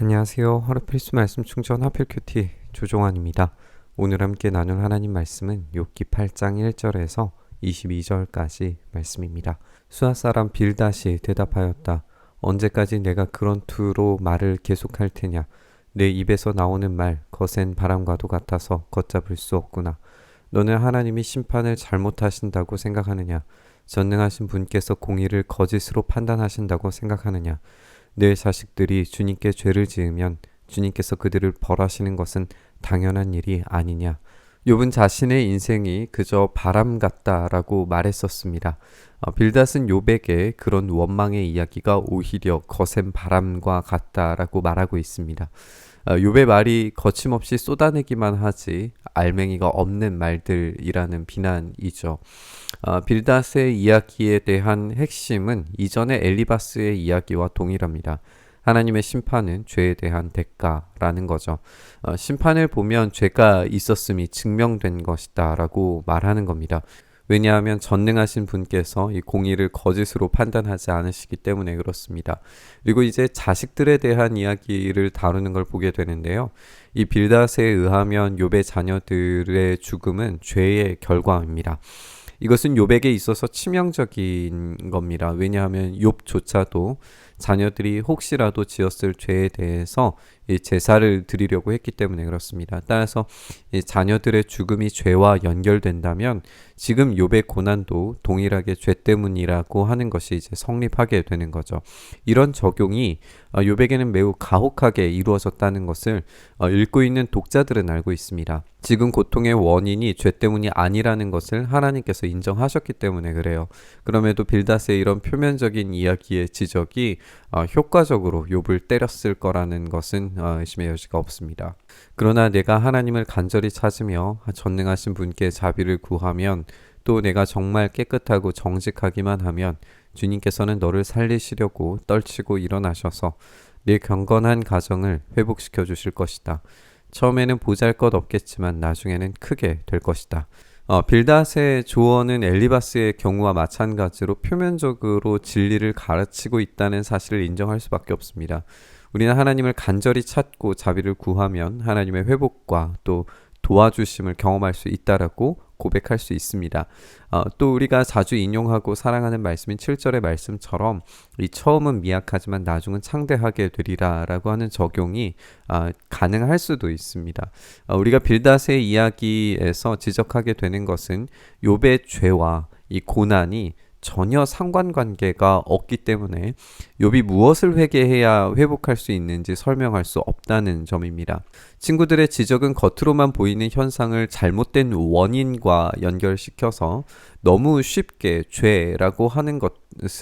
안녕하세요. 하루 필수 말씀 충전 하필 큐티 조종환입니다. 오늘 함께 나눌 하나님 말씀은 욥기 8장 1절에서 22절까지 말씀입니다. 수아 사람 빌다시 대답하였다. 언제까지 내가 그런 투로 말을 계속할 테냐? 내 입에서 나오는 말 거센 바람과도 같아서 걷잡을 수 없구나. 너는 하나님이 심판을 잘못하신다고 생각하느냐? 전능하신 분께서 공의를 거짓으로 판단하신다고 생각하느냐? 내 자식들이 주님께 죄를 지으면 주님께서 그들을 벌하시는 것은 당연한 일이 아니냐. 욥은 자신의 인생이 그저 바람 같다라고 말했었습니다. 어, 빌닷은 욥에게 그런 원망의 이야기가 오히려 거센 바람과 같다라고 말하고 있습니다. 어, 욥의 말이 거침없이 쏟아내기만 하지 알맹이가 없는 말들이라는 비난이죠. 어, 빌닷의 이야기에 대한 핵심은 이전의 엘리바스의 이야기와 동일합니다. 하나님의 심판은 죄에 대한 대가라는 거죠. 어, 심판을 보면 죄가 있었음이 증명된 것이다라고 말하는 겁니다. 왜냐하면 전능하신 분께서 이 공의를 거짓으로 판단하지 않으시기 때문에 그렇습니다. 그리고 이제 자식들에 대한 이야기를 다루는 걸 보게 되는데요. 이 빌닷에 의하면 욥의 자녀들의 죽음은 죄의 결과입니다. 이것은 욥에게 있어서 치명적인 겁니다. 왜냐하면 욥조차도 자녀들이 혹시라도 지었을 죄에 대해서 제사를 드리려고 했기 때문에 그렇습니다. 따라서 자녀들의 죽음이 죄와 연결된다면 지금 욥의 고난도 동일하게 죄 때문이라고 하는 것이 이제 성립하게 되는 거죠. 이런 적용이 어, 욥에게는 매우 가혹하게 이루어졌다는 것을 어, 읽고 있는 독자들은 알고 있습니다. 지금 고통의 원인이 죄 때문이 아니라는 것을 하나님께서 인정하셨기 때문에 그래요. 그럼에도 빌닷의 이런 표면적인 이야기의 지적이 어, 효과적으로 욥을 때렸을 거라는 것은 의심의 여지가 없습니다. 그러나 내가 하나님을 간절히 찾으며 전능하신 분께 자비를 구하면 또 내가 정말 깨끗하고 정직하기만 하면 주님께서는 너를 살리시려고 떨치고 일어나셔서 내 경건한 가정을 회복시켜 주실 것이다. 처음에는 보잘 것 없겠지만 나중에는 크게 될 것이다. 어, 빌닷의 조언은 엘리바스의 경우와 마찬가지로 표면적으로 진리를 가르치고 있다는 사실을 인정할 수밖에 없습니다. 우리는 하나님을 간절히 찾고 자비를 구하면 하나님의 회복과 또 도와주심을 경험할 수 있다라고 고백할 수 있습니다. 어, 또 우리가 자주 인용하고 사랑하는 말씀인 7절의 말씀처럼 이 처음은 미약하지만 나중은 창대하게 되리라라고 하는 적용이 어, 가능할 수도 있습니다. 어, 우리가 빌닷의 이야기에서 지적하게 되는 것은 욥의 죄와 이 고난이 전혀 상관관계가 없기 때문에 욥이 무엇을 회개해야 회복할 수 있는지 설명할 수 없다는 점입니다. 친구들의 지적은 겉으로만 보이는 현상을 잘못된 원인과 연결시켜서 너무 쉽게 죄라고 하는 것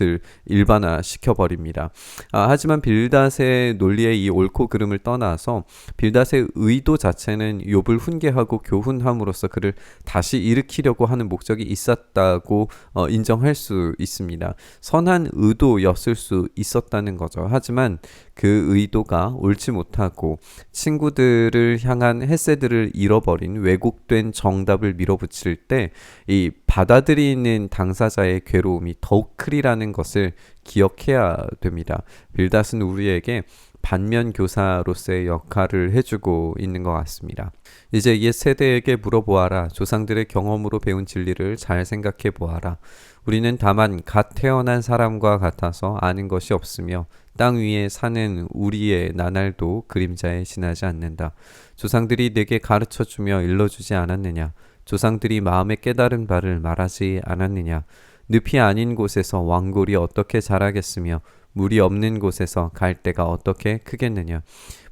을 일반화 시켜버립니다. 아, 하지만 빌닷의 논리의 이 옳고 그름을 떠나서 빌닷의 의도 자체는 욥을 훈계하고 교훈함으로써 그를 다시 일으키려고 하는 목적이 있었다고 어, 인정할 수 있습니다. 선한 의도였을 수 있었다는 거죠. 하지만 그 의도가 옳지 못하고 친구들을 향한 헤세드를 잃어버린 왜곡된 정답을 밀어붙일 때 이 받아들이는 당사자의 괴로움이 더욱 크리라는 것을 기억해야 됩니다. 빌닷은 우리에게 반면 교사로서의 역할을 해주고 있는 것 같습니다. 이제 옛 세대에게 물어보아라. 조상들의 경험으로 배운 진리를 잘 생각해 보아라. 우리는 다만 갓 태어난 사람과 같아서 아는 것이 없으며 땅 위에 사는 우리의 나날도 그림자에 지나지 않는다. 조상들이 내게 가르쳐 주며 일러주지 않았느냐? 조상들이 마음에 깨달은 바를 말하지 않았느냐? 늪이 아닌 곳에서 왕골이 어떻게 자라겠으며 물이 없는 곳에서 갈대가 어떻게 크겠느냐.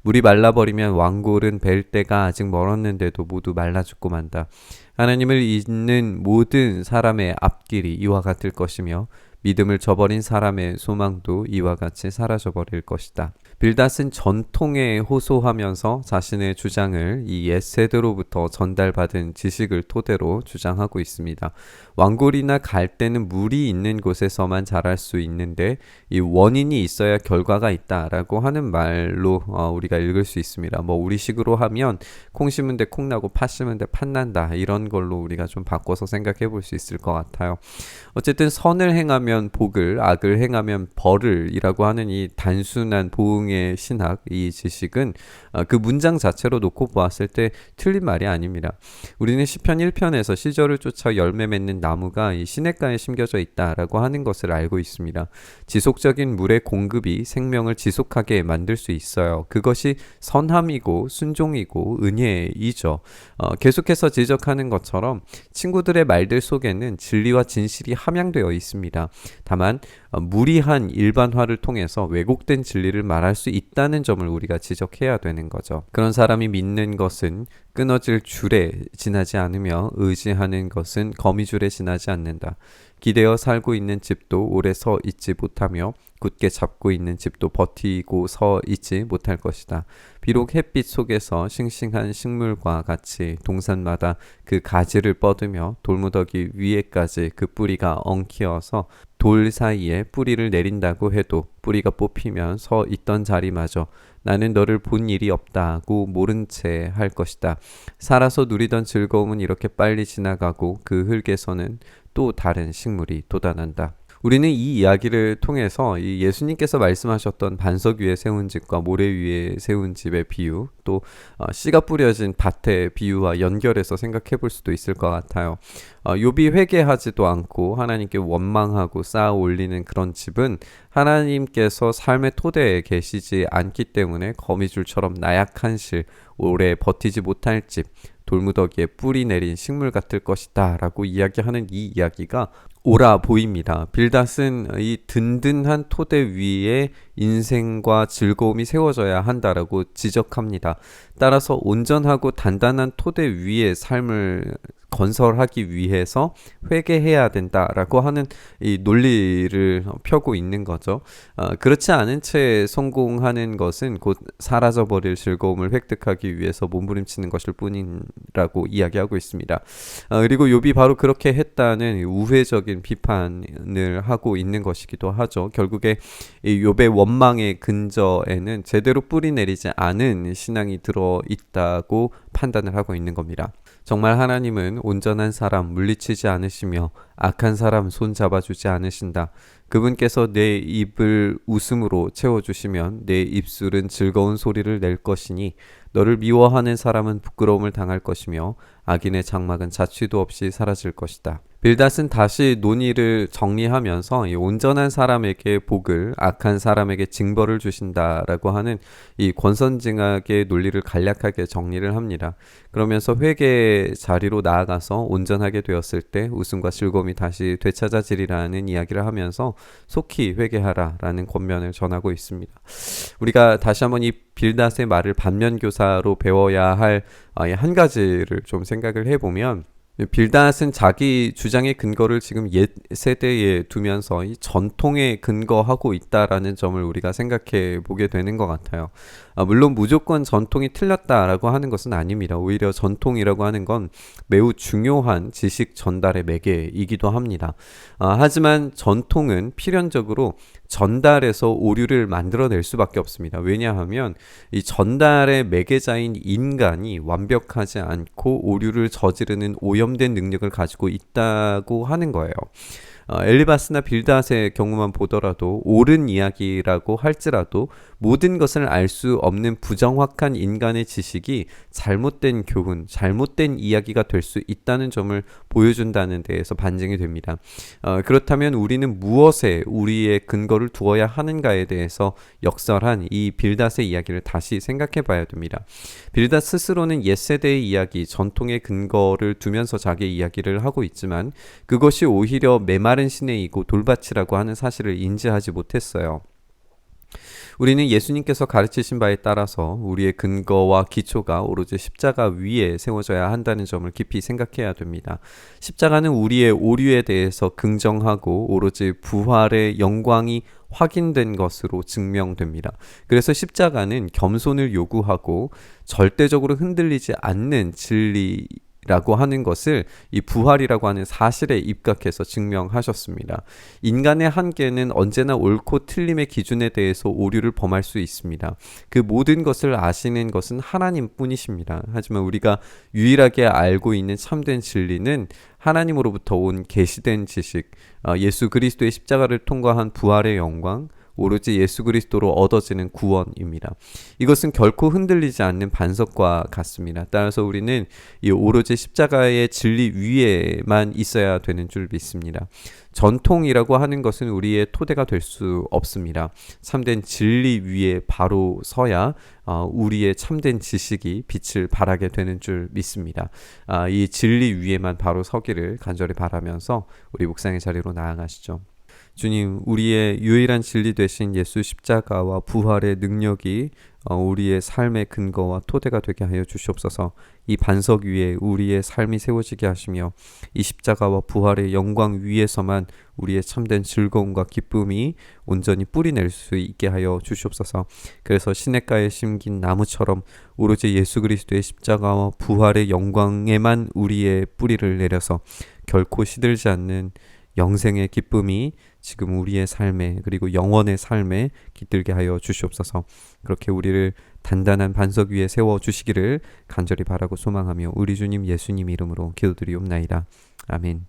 물이 말라버리면 왕골은 벨 때가 아직 멀었는데도 모두 말라 죽고 만다. 하나님을 잊는 모든 사람의 앞길이 이와 같을 것이며 믿음을 저버린 사람의 소망도 이와 같이 사라져 버릴 것이다. 빌닷은 전통에 호소하면서 자신의 주장을 이 옛 세대로부터 전달받은 지식을 토대로 주장하고 있습니다. 왕골이나 갈대는 물이 있는 곳에서만 자랄 수 있는데 이 원인이 있어야 결과가 있다라고 하는 말로 어, 우리가 읽을 수 있습니다. 뭐 우리식으로 하면 콩 심은 데 콩 나고 팥 심은 데 팥 난다 이런 걸로 우리가 좀 바꿔서 생각해 볼 수 있을 것 같아요. 어쨌든 선을 행하면 복을 악을 행하면 벌을이라고 하는 이 단순한 보응 대 중의 신학 이 지식은 어, 그 문장 자체로 놓고 보았을 때 틀린 말이 아닙니다. 우리는 시편 1편에서 시절을 쫓아 열매 맺는 나무가 이 시냇가에 심겨져 있다라고 하는 것을 알고 있습니다. 지속적인 물의 공급이 생명을 지속하게 만들 수 있어요. 그것이 선함이고 순종이고 은혜이죠. 어, 계속해서 지적하는 것처럼 친구들의 말들 속에는 진리와 진실이 함양되어 있습니다. 다만 어, 무리한 일반화를 통해서 왜곡된 진리를 말할 수 있다는 점을 우리가 지적해야 되는 거죠. 그런 사람이 믿는 것은 끊어질 줄에 지나지 않으며 의지하는 것은 거미줄에 지나지 않는다. 기대어 살고 있는 집도 오래 서 있지 못하며 굳게 잡고 있는 집도 버티고 서 있지 못할 것이다. 비록 햇빛 속에서 싱싱한 식물과 같이 동산마다 그 가지를 뻗으며 돌무더기 위에까지 그 뿌리가 엉키어서 돌 사이에 뿌리를 내린다고 해도 뿌리가 뽑히면 서 있던 자리마저 나는 너를 본 일이 없다고 모른 채 할 것이다. 살아서 누리던 즐거움은 이렇게 빨리 지나가고 그 흙에서는 또 다른 식물이 돋아난다. 우리는 이 이야기를 통해서 이 예수님께서 말씀하셨던 반석 위에 세운 집과 모래 위에 세운 집의 비유, 또 어, 씨가 뿌려진 밭의 비유와 연결해서 생각해 볼 수도 있을 것 같아요. 어, 욥이 회개하지도 않고 하나님께 원망하고 쌓아 올리는 그런 집은 하나님께서 삶의 토대에 계시지 않기 때문에 거미줄처럼 나약한 실, 오래 버티지 못할 집, 돌무더기에 뿌리 내린 식물 같을 것이다 라고 이야기하는 이 이야기가 오라 보입니다. 빌닷은 이 든든한 토대 위에 인생과 즐거움이 세워져야 한다라고 지적합니다. 따라서 온전하고 단단한 토대 위에 삶을 건설하기 위해서 회개해야 된다라고 하는 이 논리를 펴고 있는 거죠. 어, 그렇지 않은 채 성공하는 것은 곧 사라져버릴 즐거움을 획득하기 위해서 몸부림치는 것일 뿐이라고 이야기하고 있습니다. 어, 그리고 욥이 바로 그렇게 했다는 우회적인 비판을 하고 있는 것이기도 하죠. 결국에 이 욥의 원망의 근저에는 제대로 뿌리 내리지 않은 신앙이 들어 있다고 판단을 하고 있는 겁니다. 정말 하나님은 온전한 사람 물리치지 않으시며 악한 사람 손 잡아주지 않으신다. 그분께서 내 입을 웃음으로 채워주시면 내 입술은 즐거운 소리를 낼 것이니 너를 미워하는 사람은 부끄러움을 당할 것이며 악인의 장막은 자취도 없이 사라질 것이다. 빌닷은 다시 논의를 정리하면서 이 온전한 사람에게 복을 악한 사람에게 징벌을 주신다라고 하는 이 권선징악의 논리를 간략하게 정리를 합니다. 그러면서 회개 자리로 나아가서 온전하게 되었을 때 웃음과 즐거움이 다시 되찾아지리라는 이야기를 하면서 속히 회개하라라는 권면을 전하고 있습니다. 우리가 다시 한번 이 빌닷의 말을 반면교사로 배워야 할 한 가지를 좀 생각을 해보면 빌닷은 자기 주장의 근거를 지금 옛 세대에 두면서 이 전통에 근거하고 있다라는 점을 우리가 생각해 보게 되는 것 같아요. 아, 물론 무조건 전통이 틀렸다라고 하는 것은 아닙니다. 오히려 전통이라고 하는 건 매우 중요한 지식 전달의 매개이기도 합니다. 아, 하지만 전통은 필연적으로 전달해서 오류를 만들어낼 수밖에 없습니다. 왜냐하면 이 전달의 매개자인 인간이 완벽하지 않고 오류를 저지르는 오염된 능력을 가지고 있다고 하는 거예요. 어, 엘리바스나 빌닷의 경우만 보더라도 옳은 이야기라고 할지라도 모든 것을 알 수 없는 부정확한 인간의 지식이 잘못된 교훈, 잘못된 이야기가 될 수 있다는 점을 보여준다는 데에서 반증이 됩니다. 어, 그렇다면 우리는 무엇에 우리의 근거를 두어야 하는가에 대해서 역설한 이 빌닷의 이야기를 다시 생각해 봐야 됩니다. 빌닷 스스로는 옛 세대의 이야기, 전통의 근거를 두면서 자기의 이야기를 하고 있지만 그것이 오히려 메 마른 시내이고 돌밭이라고 하는 사실을 인지하지 못했어요. 우리는 예수님께서 가르치신 바에 따라서 우리의 근거와 기초가 오로지 십자가 위에 세워져야 한다는 점을 깊이 생각해야 됩니다. 십자가는 우리의 오류에 대해서 긍정하고 오로지 부활의 영광이 확인된 것으로 증명됩니다. 그래서 십자가는 겸손을 요구하고 절대적으로 흔들리지 않는 진리 라고 하는 것을 이 부활이라고 하는 사실에 입각해서 증명하셨습니다. 인간의 한계는 언제나 옳고 틀림의 기준에 대해서 오류를 범할 수 있습니다. 그 모든 것을 아시는 것은 하나님 뿐이십니다. 하지만 우리가 유일하게 알고 있는 참된 진리는 하나님으로부터 온 계시된 지식, 어, 예수 그리스도의 십자가를 통과한 부활의 영광, 오로지 예수 그리스도로 얻어지는 구원입니다. 이것은 결코 흔들리지 않는 반석과 같습니다. 따라서 우리는 이 오로지 십자가의 진리 위에만 있어야 되는 줄 믿습니다. 전통이라고 하는 것은 우리의 토대가 될 수 없습니다. 참된 진리 위에 바로 서야 어, 우리의 참된 지식이 빛을 발하게 되는 줄 믿습니다. 아, 이 진리 위에만 바로 서기를 간절히 바라면서 우리 묵상의 자리로 나아가시죠. 주님, 우리의 유일한 진리 되신 예수 십자가와 부활의 능력이 어, 우리의 삶의 근거와 토대가 되게 하여 주시옵소서. 이 반석 위에 우리의 삶이 세워지게 하시며 이 십자가와 부활의 영광 위에서만 우리의 참된 즐거움과 기쁨이 온전히 뿌리낼 수 있게 하여 주시옵소서. 그래서 시냇가에 심긴 나무처럼 오로지 예수 그리스도의 십자가와 부활의 영광에만 우리의 뿌리를 내려서 결코 시들지 않는 영생의 기쁨이 지금 우리의 삶에 그리고 영원의 삶에 깃들게 하여 주시옵소서. 그렇게 우리를 단단한 반석 위에 세워 주시기를 간절히 바라고 소망하며 우리 주님 예수님 이름으로 기도드리옵나이다. 아멘.